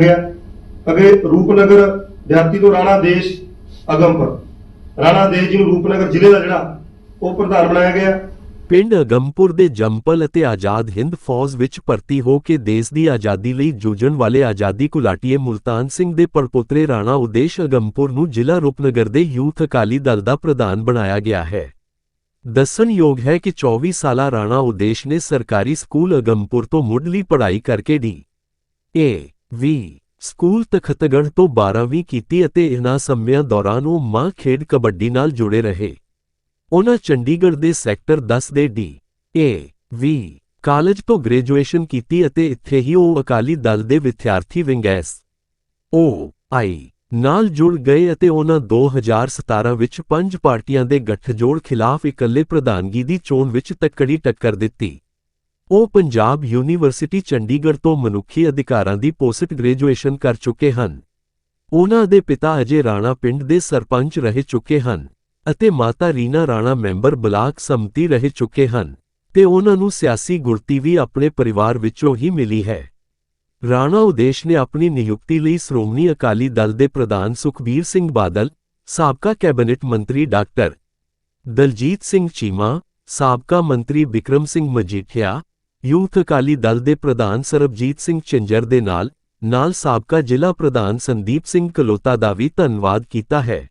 ਗਿਆ। ਅੱਗੇ ਰੂਪਨਗਰ, ਦਿਹਾਤੀ ਤੋਂ ਰਾਣਾ ਦੇਸ਼ ਅਗੰਪੁਰ। ਰਾਣਾ ਦੇਸ਼ ਜੀ ਨੂੰ ਰੂਪਨਗਰ ਜ਼ਿਲ੍ਹੇ ਦਾ ਜਿਹੜਾ, ਉਹ ਪ੍ਰਧਾਨ ਬਣਾਇਆ ਗਿਆ। ਪਿੰਡ ਅਗੰਪੁਰ ਦੇ ਜੰਪਲ ਅਤੇ ਆਜ਼ਾਦ ਹਿੰਦ ਫੌਜ ਵਿੱਚ ਭਰਤੀ ਹੋ ਕੇ ਦੇਸ਼ ਦੀ ਆਜ਼ਾਦੀ ਲਈ ਜੂਝਣ ਵਾਲੇ ਆਜ਼ਾਦੀ ਘੁਲਾਟੀਏ ਮੁਲਤਾਨ ਸਿੰਘ ਦੇ ਪੜਪੋਤਰੇ ਰਾਣਾ ਉਦੇਸ਼ ਅਗੰਪੁਰ ਨੂੰ ਜ਼ਿਲ੍ਹਾ ਰੂਪਨਗਰ ਦੇ ਯੂਥ ਅਕਾਲੀ ਦਲ ਦਾ ਪ੍ਰਧਾਨ ਬਣਾਇਆ ਗਿਆ ਹੈ। ਦੱਸਣਯੋਗ ਹੈ ਕਿ 24 ਸਾਲਾ ਰਾਣਾ ਉਦੇਸ਼ ਨੇ ਸਰਕਾਰੀ ਸਕੂਲ ਅਗੰਪੁਰ ਤੋਂ ਮੁੱਢਲੀ ਪੜ੍ਹਾਈ ਕਰਕੇ D. A. We, school Takhatgarh ਤੋਂ 12ਵੀਂ ਕੀਤੀ ਅਤੇ ਇਹਨਾਂ ਸਮਿਆਂ ਦੌਰਾਨ ਉਹ ਮਾਂ ਖੇਡ ਕਬੱਡੀ ਨਾਲ ਜੁੜੇ ਰਹੇ। ਉਹਨਾਂ ਚੰਡੀਗੜ੍ਹ ਦੇ ਸੈਕਟਰ 10 ਦੇ ਡੀ, ਏ, ਵੀ, ਕਾਲਜ ਤੋਂ ਗ੍ਰੈਜੂਏਸ਼ਨ ਕੀਤੀ ਅਤੇ ਇੱਥੇ ਹੀ ਉਹ ਅਕਾਲੀ ਦਲ ਦੇ ਵਿਦਿਆਰਥੀ ਵਿੰਗ ਐਸ ਓ, ਆਈ, ਨਾਲ ਜੁੜ ਗਏ ਅਤੇ ਉਹਨਾਂ 2017 ਵਿੱਚ ਪੰਜ ਪਾਰਟੀਆਂ ਦੇ ਗੱਠਜੋੜ ਖਿਲਾਫ ਇਕੱਲੇ ਪ੍ਰਧਾਨਗੀ ਦੀ ਚੋਣ ਵਿੱਚ ਤੱਕੜੀ ਟੱਕਰ ਦਿੱਤੀ। ਉਹ ਪੰਜਾਬ ਯੂਨੀਵਰਸਿਟੀ ਚੰਡੀਗੜ੍ਹ ਤੋਂ ਮਨੁੱਖੀ ਅਧਿਕਾਰਾਂ ਦੀ ਪੋਸਟ ਗ੍ਰੈਜੂਏਸ਼ਨ ਕਰ ਚੁੱਕੇ ਹਨ। ਉਹਨਾਂ ਦੇ ਪਿਤਾ ਅਜੇ ਰਾਣਾ ਪਿੰਡ ਦੇ ਸਰਪੰਚ ਰਹਿ ਚੁੱਕੇ ਹਨ ਅਤੇ ਮਾਤਾ ਰੀਨਾ ਰਾਣਾ ਮੈਂਬਰ ਬਲਾਕ ਸੰਮਤੀ ਰਹਿ ਚੁੱਕੇ ਹਨ ਤੇ ਉਹਨਾਂ ਨੂੰ ਸਿਆਸੀ ਗੁਰਤੀ ਵੀ ਆਪਣੇ ਪਰਿਵਾਰ ਵਿੱਚੋਂ ਹੀ ਮਿਲੀ ਹੈ। ਰਾਣਾ ਉਦੇਸ਼ ਨੇ ਆਪਣੀ ਨਿਯੁਕਤੀ ਲਈ ਸ਼੍ਰੋਮਣੀ ਅਕਾਲੀ ਦਲ ਦੇ ਪ੍ਰਧਾਨ ਸੁਖਬੀਰ ਸਿੰਘ ਬਾਦਲ, ਸਾਬਕਾ ਕੈਬਨਿਟ ਮੰਤਰੀ ਡਾਕਟਰ ਦਲਜੀਤ ਸਿੰਘ ਚੀਮਾ, ਸਾਬਕਾ ਮੰਤਰੀ ਬਿਕਰਮ ਸਿੰਘ ਮਜੀਠੀਆ ਯੂਥ ਅਕਾਲੀ ਦਲ ਦੇ ਪ੍ਰਧਾਨ ਸਰਬਜੀਤ ਸਿੰਘ ਚੰਜਰ ਦੇ ਨਾਲ ਨਾਲ ਸਾਬਕਾ ਜ਼ਿਲ੍ਹਾ ਪ੍ਰਧਾਨ ਸੰਦੀਪ ਸਿੰਘ ਕਲੋਤਾ ਦਾ ਵੀ ਧੰਨਵਾਦ ਕੀਤਾ ਹੈ।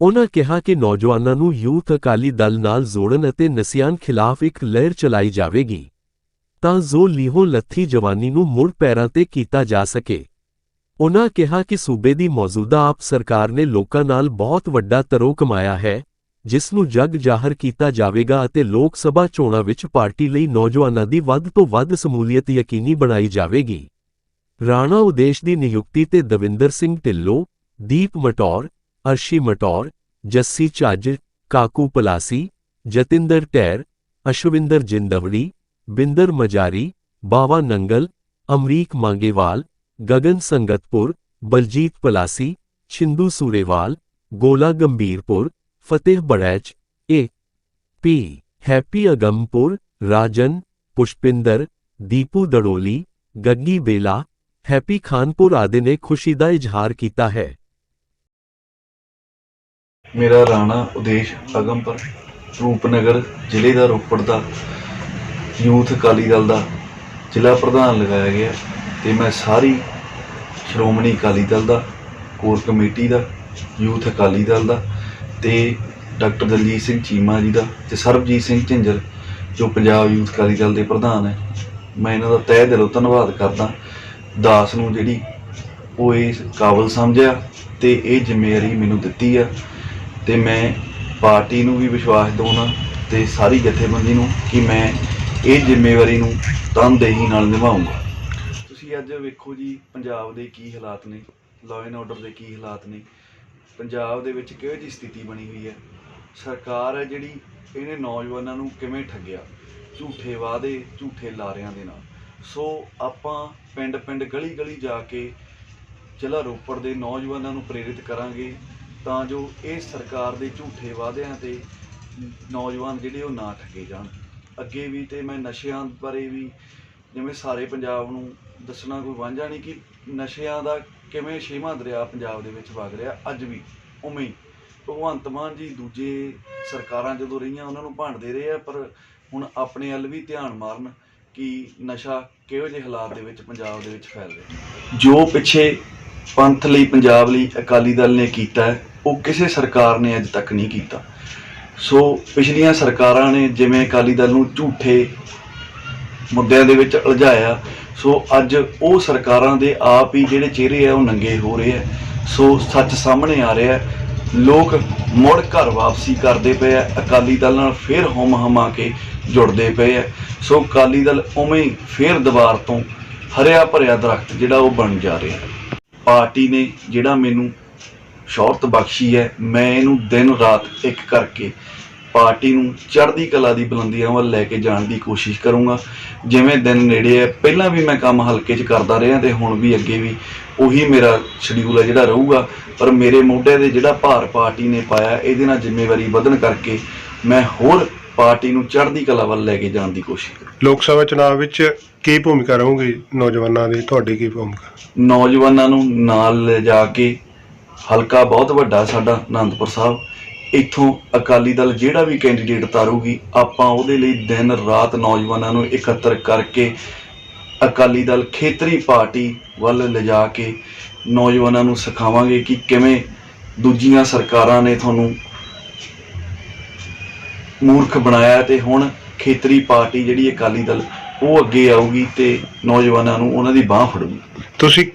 ਉਨ੍ਹਾਂ ਕਿਹਾ ਕਿ ਨੌਜਵਾਨਾਂ ਨੂੰ ਯੂਥ ਅਕਾਲੀ ਦਲ ਨਾਲ ਜੋੜਨ ਅਤੇ ਨਸ਼ਿਆਂ ਖਿਲਾਫ ਇੱਕ ਲਹਿਰ ਚਲਾਈ ਜਾਵੇਗੀ। ਤਾਂ ਜੋ ਲੀਹੋ ਲੱਥੀ ਜਵਾਨੀ ਨੂੰ ਮੁੜ ਪੈਰਾਂ ਤੇ ਕੀਤਾ ਜਾ ਸਕੇ। ਉਨ੍ਹਾਂ ਕਿਹਾ ਕਿ ਸੂਬੇ ਦੀ ਮੌਜੂਦਾ ਆਪ ਸਰਕਾਰ ਨੇ ਲੋਕਾਂ ਨਾਲ ਬਹੁਤ ਵੱਡਾ ਤਰੋ ਕਮਾਇਆ ਹੈ। ਜਿਸ ਨੂੰ ਜਗ ਜ਼ਾਹਰ ਕੀਤਾ ਜਾਵੇਗਾ ਅਤੇ ਲੋਕ ਸਭਾ ਚੋਣਾਂ ਵਿੱਚ ਪਾਰਟੀ ਲਈ ਨੌਜਵਾਨਾਂ ਦੀ ਵੱਧ ਤੋਂ ਵੱਧ ਸਮੂਲੀਅਤ ਯਕੀਨੀ ਬਣਾਈ ਜਾਵੇਗੀ। ਰਾਣਾ ਉਦੇਸ਼ ਦੀ ਨਿਯੁਕਤੀ ਤੇ Davinder Singh Dhillon, Deep Mataur, Arshi Mataur, Jassi Chajj Kaku Palasi, Jatinder Tair Ashwinder Jindwari, Binder Majari, Bawa Nangal, Amrik Mangewal, Gagan Sangatpur, Baljit Palasi, Chhindu Surewal, Gola Gambhirpur Fateh Baraich, A, P, Happy Agampur Rajan, Pushpinder, Deepu Daroli, Gaggi Bela, Happy Khanpur ਆਦਿ ਨੇ ਖੁਸ਼ੀ ਦਾ ਇਜ਼ਹਾਰ ਕੀਤਾ ਹੈ। ਮੇਰਾ ਰਾਣਾ ਉਦੇਸ਼ ਅਗੰਪਰ ਰੂਪਨਗਰ ਜ਼ਿਲ੍ਹੇ ਦਾ ਰੋਪੜ ਦਾ ਯੂਥ ਅਕਾਲੀ ਦਲ ਦਾ ਜ਼ਿਲ੍ਹਾ ਪ੍ਰਧਾਨ ਲਗਾਇਆ ਗਿਆ ਤੇ ਮੈਂ ਸਾਰੀ ਸ਼੍ਰੋਮਣੀ ਅਕਾਲੀ ਦਲ ਦਾ, ਕੋਰ ਕਮੇਟੀ ਦਾ, ਯੂਥ ਅਕਾਲੀ ਦਲ ਦਾ ਤੇ ਡਾਕਟਰ ਦਲਜੀਤ ਸਿੰਘ ਚੀਮਾ ਜੀ ਦਾ ਤੇ ਸਰਬਜੀਤ ਸਿੰਘ ਝਿੰਜਰ, ਜੋ ਪੰਜਾਬ ਯੂਥ ਅਕਾਲੀ ਦਲ ਦੇ ਪ੍ਰਧਾਨ ਹੈ। ਮੈਂ ਇਹਨਾਂ ਦਾ ਤਹਿ ਦਿਲੋਂ ਧੰਨਵਾਦ ਕਰਦਾ। ਦਾਸ ਨੂੰ ਜਿਹੜੀ ਉਹ ਇਸ ਕਾਬਲ ਸਮਝਿਆ ਤੇ ਇਹ ਜ਼ਿੰਮੇਵਾਰੀ ਮੈਨੂੰ ਦਿੱਤੀ ਆ ਤੇ ਮੈਂ ਪਾਰਟੀ ਨੂੰ ਵੀ ਵਿਸ਼ਵਾਸ ਦਿਵਾਉਣਾ ਤੇ ਸਾਰੀ ਜਥੇਬੰਦੀ ਨੂੰ ਕਿ ਮੈਂ ਇਹ ਜ਼ਿੰਮੇਵਾਰੀ ਨੂੰ ਤਨਦੇਹੀ ਨਾਲ ਨਿਭਾਉਂਗਾ ਤੁਸੀਂ ਅੱਜ ਵੇਖੋ ਜੀ, ਪੰਜਾਬ ਦੇ ਕੀ ਹਾਲਾਤ ਨੇ ਲਾਅ ਐਂਡ ਆਰਡਰ ਦੇ ਕੀ ਹਾਲਾਤ ਨੇ। ਪੰਜਾਬ ਦੇ ਵਿੱਚ ਕਿਹੋ ਜਿਹੀ ਸਥਿਤੀ ਬਣੀ ਹੋਈ ਹੈ? ਸਰਕਾਰ ਹੈ ਜਿਹੜੀ ਇਹਨੇ ਨੌਜਵਾਨਾਂ ਨੂੰ ਕਿਵੇਂ ਠੱਗਿਆ? ਝੂਠੇ ਵਾਅਦੇ, ਝੂਠੇ ਲਾਰਿਆਂ ਦੇ ਨਾਲ। ਸੋ ਆਪਾਂ ਪਿੰਡ ਪਿੰਡ ਗਲੀ ਗਲੀ ਜਾ ਕੇ ਜ਼ਿਲ੍ਹਾ ਰੋਪੜ ਦੇ ਨੌਜਵਾਨਾਂ ਨੂੰ ਪ੍ਰੇਰਿਤ ਕਰਾਂਗੇ ਤਾਂ ਜੋ ਇਹ ਸਰਕਾਰ ਦੇ ਝੂਠੇ ਵਾਅਦਿਆਂ ਤੇ ਨੌਜਵਾਨ ਜਿਹੜੇ ਉਹ ਨਾ ਠੱਗੇ ਜਾਣ। ਅੱਗੇ ਵੀ ਤੇ ਮੈਂ ਨਸ਼ਿਆਂ ਬਾਰੇ ਵੀ ਜਿਵੇਂ ਸਾਰੇ ਪੰਜਾਬ ਨੂੰ ਦੱਸਣਾ ਕੋਈ ਵਾਂਝਾ ਨਹੀਂ ਕਿ ਨਸ਼ਿਆਂ ਦਾ ਕਿਵੇਂ ਛੇਵਾਂ ਦਰਿਆ ਪੰਜਾਬ ਦੇ ਵਿੱਚ ਵਗ ਰਿਹਾ, ਅੱਜ ਵੀ, ਉਵੇਂ ਭਗਵੰਤ ਮਾਨ ਜੀ ਦੂਜੇ ਸਰਕਾਰਾਂ ਜਦੋਂ ਰਹੀਆਂ, ਉਹਨਾਂ ਨੂੰ ਭਾਂਡਦੇ ਰਹੇ ਆ, ਪਰ ਹੁਣ ਆਪਣੇ ਵੱਲ ਵੀ ਧਿਆਨ ਮਾਰਨ ਕਿ ਨਸ਼ਾ ਕਿਹੋ ਜਿਹੇ ਹਾਲਾਤ ਦੇ ਵਿੱਚ ਪੰਜਾਬ ਦੇ ਵਿੱਚ ਫੈਲ ਰਿਹਾ। ਜੋ ਪਿੱਛੇ ਪੰਥ ਲਈ, ਪੰਜਾਬ ਲਈ ਅਕਾਲੀ ਦਲ ਨੇ ਕੀਤਾ, ਉਹ ਕਿਸੇ ਸਰਕਾਰ ਨੇ ਅੱਜ ਤੱਕ ਨਹੀਂ ਕੀਤਾ। ਸੋ ਪਿਛਲੀਆਂ ਸਰਕਾਰਾਂ ਨੇ ਜਿਵੇਂ ਅਕਾਲੀ ਦਲ ਨੂੰ ਝੂਠੇ ਮੁੱਦਿਆਂ ਦੇ ਵਿੱਚ ਉਲਝਾਇਆ ਸੋ ਅੱਜ ਉਹ ਸਰਕਾਰਾਂ ਦੇ ਆਪ ਹੀ ਜਿਹੜੇ ਚਿਹਰੇ ਆ, ਉਹ ਨੰਗੇ ਹੋ ਰਹੇ ਆ। ਸੋ ਸੱਚ ਸਾਹਮਣੇ ਆ ਰਿਹਾ ਲੋਕ ਮੁੜ ਘਰ ਵਾਪਸੀ ਕਰਦੇ ਪਏ ਆ। ਅਕਾਲੀ ਦਲ ਨਾਲ ਫੇਰ ਹਮ ਹਮਾ ਕੇ ਜੁੜਦੇ ਪਏ ਆ। ਸੋ ਅਕਾਲੀ ਦਲ ਉਵੇਂ ਹੀ ਫੇਰ ਦੁਬਾਰ ਤੋਂ ਹਰਿਆ ਭਰਿਆ ਦਰਖਤ ਜਿਹੜਾ ਉਹ ਬਣ ਜਾ ਰਿਹਾ ਪਾਰਟੀ ਨੇ ਜਿਹੜਾ ਮੈਨੂੰ ਸ਼ੌਹਰਤ ਬਖਸ਼ੀ ਹੈ, ਮੈਂ ਇਹਨੂੰ ਦਿਨ ਰਾਤ ਇੱਕ ਕਰਕੇ ਪਾਰਟੀ ਨੂੰ ਚੜ੍ਹਦੀ ਕਲਾ ਦੀ ਬੁਲੰਦੀਆਂ ਵੱਲ ਲੈ ਕੇ ਜਾਣ ਦੀ ਕੋਸ਼ਿਸ਼ ਕਰੂੰਗਾ। ਜਿਵੇਂ ਦਿਨ ਨੇੜੇ ਹੈ ਪਹਿਲਾਂ ਵੀ ਮੈਂ ਕੰਮ ਹਲਕੇ 'ਚ ਕਰਦਾ ਰਿਹਾ ਤੇ ਹੁਣ ਵੀ ਅੱਗੇ ਵੀ ਉਹੀ ਮੇਰਾ ਸ਼ਡਿਊਲ ਹੈ ਜਿਹੜਾ ਰਹੂਗਾ। ਪਰ ਮੇਰੇ ਮੋਢੇ ਦੇ ਜਿਹੜਾ ਭਾਰ ਪਾਰਟੀ ਨੇ ਪਾਇਆ ਇਹਦੇ ਨਾਲ ਜ਼ਿੰਮੇਵਾਰੀ ਵਧਣ ਕਰਕੇ ਮੈਂ ਹੋਰ ਪਾਰਟੀ ਨੂੰ ਚੜ੍ਹਦੀ ਕਲਾ ਵੱਲ ਲੈ ਕੇ ਜਾਣ ਦੀ ਕੋਸ਼ਿਸ਼ ਕਰੂ ਲੋਕ ਸਭਾ ਚੁਣਾਵ ਵਿੱਚ ਕੀ ਭੂਮਿਕਾ ਰਹੂਗੀ? ਨੌਜਵਾਨਾਂ ਦੀ ਤੁਹਾਡੀ ਕੀ ਭੂਮਿਕਾ? ਨੌਜਵਾਨਾਂ ਨੂੰ ਨਾਲ ਲਿਜਾ ਕੇ ਹਲਕਾ ਬਹੁਤ ਵੱਡਾ ਸਾਡਾ ਆਨੰਦਪੁਰ ਸਾਹਿਬ। ਇੱਥੋਂ ਅਕਾਲੀ ਦਲ ਜਿਹੜਾ ਵੀ ਕੈਂਡੀਡੇਟ ਤਾਰੂਗੀ ਆਪਾਂ ਉਹਦੇ ਲਈ ਦਿਨ ਰਾਤ ਨੌਜਵਾਨਾਂ ਨੂੰ ਇਕੱਤਰ ਕਰਕੇ ਅਕਾਲੀ ਦਲ ਖੇਤਰੀ ਪਾਰਟੀ ਵੱਲ ਲਿਜਾ ਕੇ ਨੌਜਵਾਨਾਂ ਨੂੰ ਸਿਖਾਵਾਂਗੇ ਕਿ ਕਿਵੇਂ ਦੂਜੀਆਂ ਸਰਕਾਰਾਂ ਨੇ ਤੁਹਾਨੂੰ ਮੂਰਖ ਬਣਾਇਆ ਤੇ ਹੁਣ ਖੇਤਰੀ ਪਾਰਟੀ ਜਿਹੜੀ ਅਕਾਲੀ ਦਲ, ਉਹ ਅੱਗੇ ਆਊਗੀ ਤੇ ਨੌਜਵਾਨਾਂ ਨੂੰ ਉਹਨਾਂ ਦੀ ਬਾਹ ਫੜੂਗੀ। ਤੁਸੀਂ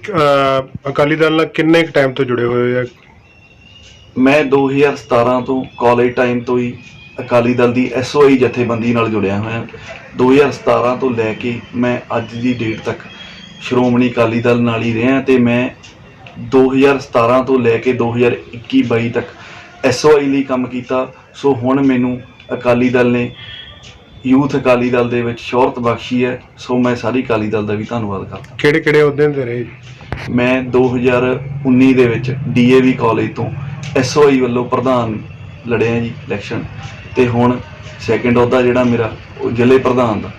ਅਕਾਲੀ ਦਲ ਨਾਲ ਕਿੰਨੇ ਕੁ ਟਾਈਮ ਤੋਂ ਜੁੜੇ ਹੋਏ ਆ ਮੈਂ 2017 ਤੋਂ ਕਾਲਜ ਟਾਈਮ ਤੋਂ ਹੀ ਅਕਾਲੀ ਦਲ ਦੀ ਐਸਓਆਈ ਜਥੇਬੰਦੀ ਨਾਲ ਜੁੜਿਆ ਹੋਇਆ। 2017 ਤੋਂ ਲੈ ਕੇ ਮੈਂ ਅੱਜ ਦੀ ਡੇਟ ਤੱਕ ਸ਼੍ਰੋਮਣੀ ਅਕਾਲੀ ਦਲ ਨਾਲ ਹੀ ਰਿਹਾ ਤੇ ਮੈਂ 2017 ਤੋਂ ਲੈ ਕੇ 2021-22 ਤੱਕ ਐਸਓਆਈ ਲਈ ਕੰਮ ਕੀਤਾ। ਸੋ ਹੁਣ ਮੈਨੂੰ ਅਕਾਲੀ ਦਲ ਨੇ ਯੂਥ ਅਕਾਲੀ ਦਲ ਦੇ ਵਿੱਚ ਸ਼ੌਹਰਤ ਬਖਸ਼ੀ ਹੈ। ਸੋ ਮੈਂ ਸਾਰੀ ਅਕਾਲੀ ਦਲ ਦਾ ਵੀ ਧੰਨਵਾਦ ਕਰਦਾ। ਕਿਹੜੇ ਕਿਹੜੇ ਅਹੁਦੇ ਤੇ ਰਹੇ? ਮੈਂ 2019 ਦੇ ਵਿੱਚ ਡੀਏਵੀ ਕਾਲਜ ਤੋਂ ਐਸਓਆਈ ਵੱਲੋਂ ਪ੍ਰਧਾਨ ਲੜਿਆ ਜੀ ਇਲੈਕਸ਼ਨ ਤੇ ਹੁਣ ਸੈਕੰਡ ਅਹੁਦਾ ਜਿਹੜਾ ਮੇਰਾ, ਉਹ ਜ਼ਿਲ੍ਹੇ ਪ੍ਰਧਾਨ ਦਾ।